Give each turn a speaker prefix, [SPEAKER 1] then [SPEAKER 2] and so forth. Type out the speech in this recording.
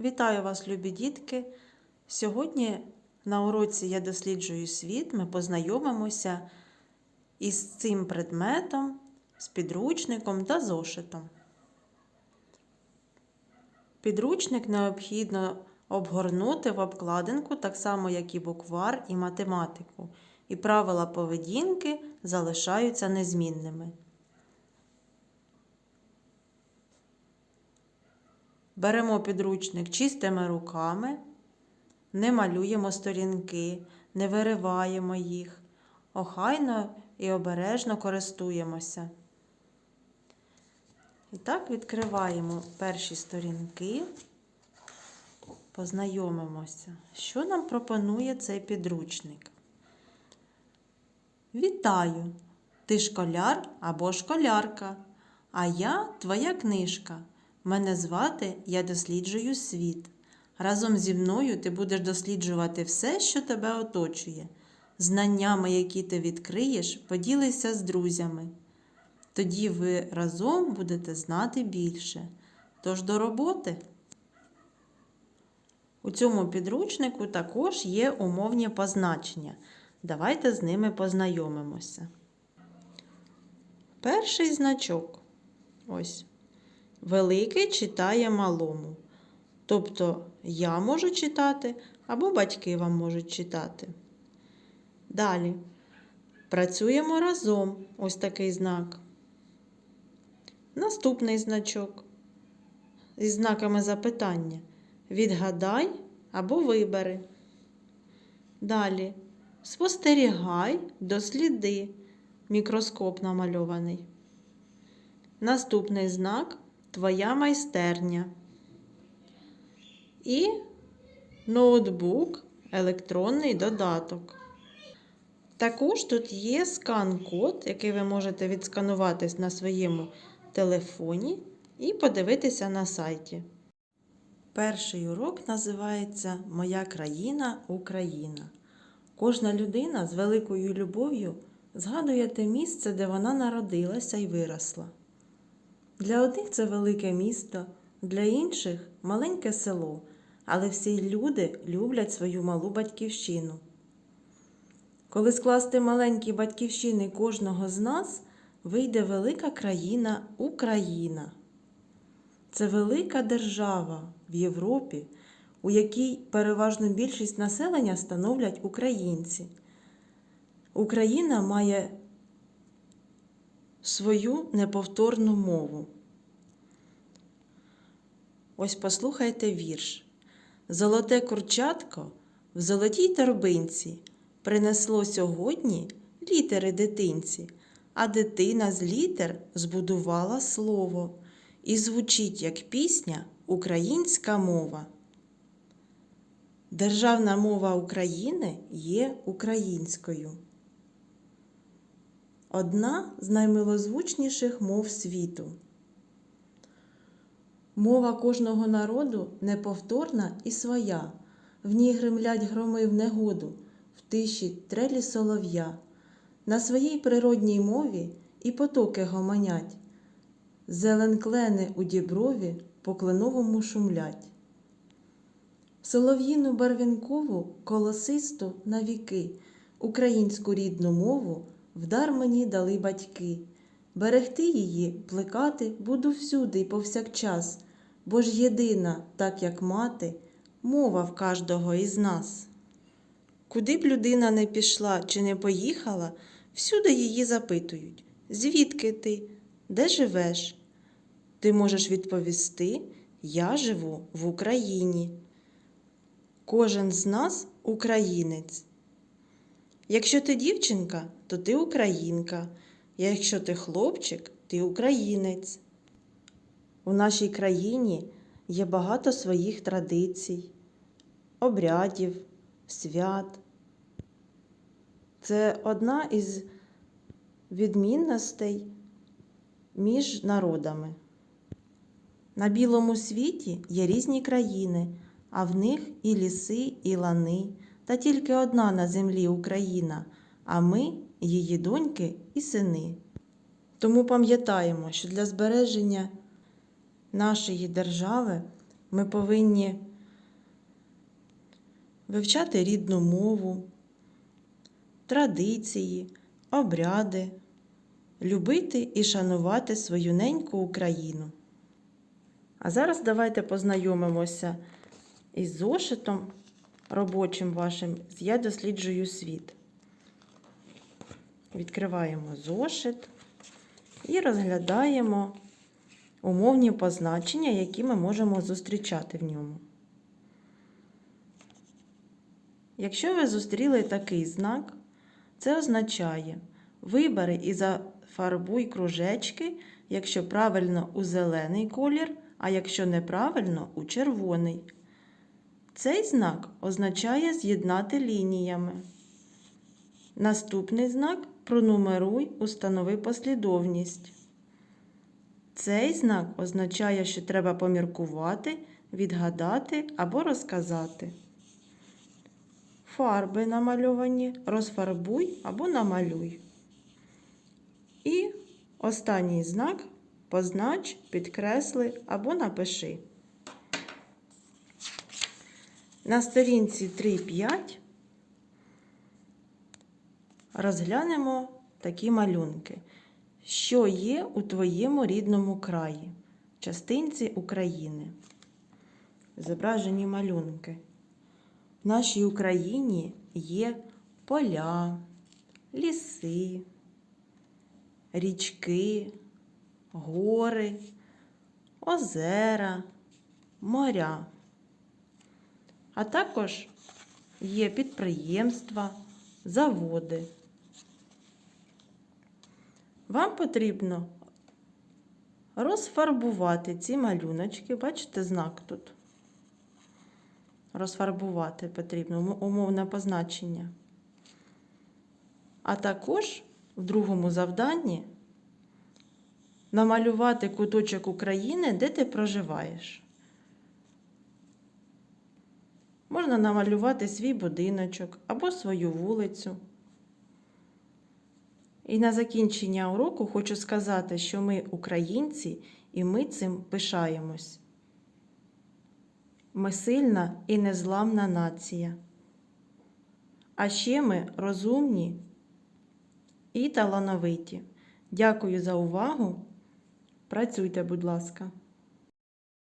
[SPEAKER 1] Вітаю вас, любі дітки! Сьогодні на уроці Я досліджую світ. Ми познайомимося із цим предметом, з підручником та зошитом. Підручник необхідно обгорнути в обкладинку, так само, як і буквар і математику. І правила поведінки залишаються незмінними. Беремо підручник чистими руками, не малюємо сторінки, не вириваємо їх, охайно і обережно користуємося. І так відкриваємо перші сторінки, познайомимося, що нам пропонує цей підручник. Вітаю! Ти школяр або школярка, а я твоя книжка. Мене звати Я досліджую світ. Разом зі мною ти будеш досліджувати все, що тебе оточує. Знаннями, які ти відкриєш, поділися з друзями. Тоді ви разом будете знати більше. Тож до роботи. У цьому підручнику також є умовні позначення. Давайте з ними познайомимося. Перший значок. Ось. Великий читає малому. Тобто я можу читати або батьки вам можуть читати. Далі. Працюємо разом. Ось такий знак. Наступний значок. Із знаками запитання. Відгадай або вибери. Далі. Спостерігай, досліди. Мікроскоп намальований. Наступний знак Твоя майстерня. І ноутбук, електронний додаток. Також тут є скан-код, який ви можете відсканувати на своєму телефоні і подивитися на сайті. Перший урок називається Моя країна Україна. Кожна людина з великою любов'ю згадує те місце, де вона народилася і виросла. Для одних це велике місто, для інших маленьке село, але всі люди люблять свою малу батьківщину. Коли скласти маленькі батьківщини кожного з нас, вийде велика країна Україна. Це велика держава в Європі, у якій переважну більшість населення становлять українці. Україна має свою неповторну мову. Ось послухайте вірш. Золоте курчатко в золотій торбинці принесло сьогодні літери дитинці, а дитина з літер збудувала слово і звучить як пісня українська мова. Державна мова України є українською. Одна з наймилозвучніших мов світу. Мова кожного народу неповторна і своя, в ній гримлять громи в негоду, в тиші трелі солов'я. На своїй природній мові і потоки гомонять, зелен клени у діброві по кленовому шумлять. Солов'їну барвінкову колосисту на віки, українську рідну мову вдар мені дали батьки. Берегти її, плекати буду всюди й повсякчас, бо ж єдина, так як мати, мова в кожного із нас. Куди б людина не пішла чи не поїхала, всюди її запитують звідки ти, де живеш? Ти можеш відповісти Я живу в Україні. Кожен з нас українець. Якщо ти дівчинка, то ти українка. Якщо ти хлопчик, ти українець. У нашій країні є багато своїх традицій, обрядів, свят. Це одна із відмінностей між народами. На білому світі є різні країни, а в них і ліси, і лани, та тільки одна на землі Україна, а ми її доньки і сини. Тому пам'ятаємо, що для збереження нашої держави ми повинні вивчати рідну мову, традиції, обряди, любити і шанувати свою неньку Україну. А зараз давайте познайомимося із зошитом робочим вашим Я досліджую світ. Відкриваємо зошит і розглядаємо умовні позначення, які ми можемо зустрічати в ньому. Якщо ви зустріли такий знак, це означає вибери і зафарбуй кружечки, якщо правильно у зелений колір, а якщо неправильно у червоний. Цей знак означає з'єднати лініями. Наступний знак пронумеруй, установи послідовність. Цей знак означає, що треба поміркувати, відгадати або розказати. Фарби намальовані розфарбуй або намалюй. І останній знак познач, підкресли або напиши. На сторінці 3.5 розглянемо такі малюнки. Що є у твоєму рідному краї, частинці України? Зображені малюнки. В нашій Україні є поля, ліси, річки, гори, озера, моря. А також є підприємства, заводи. Вам потрібно розфарбувати ці малюночки. Бачите знак тут? Розфарбувати потрібно умовне позначення. А також в другому завданні намалювати куточок України, де ти проживаєш. Можна намалювати свій будиночок або свою вулицю. І на закінчення уроку хочу сказати, що ми українці і ми цим пишаємось. Ми сильна і незламна нація. А ще ми розумні і талановиті. Дякую за увагу. Працюйте, будь ласка.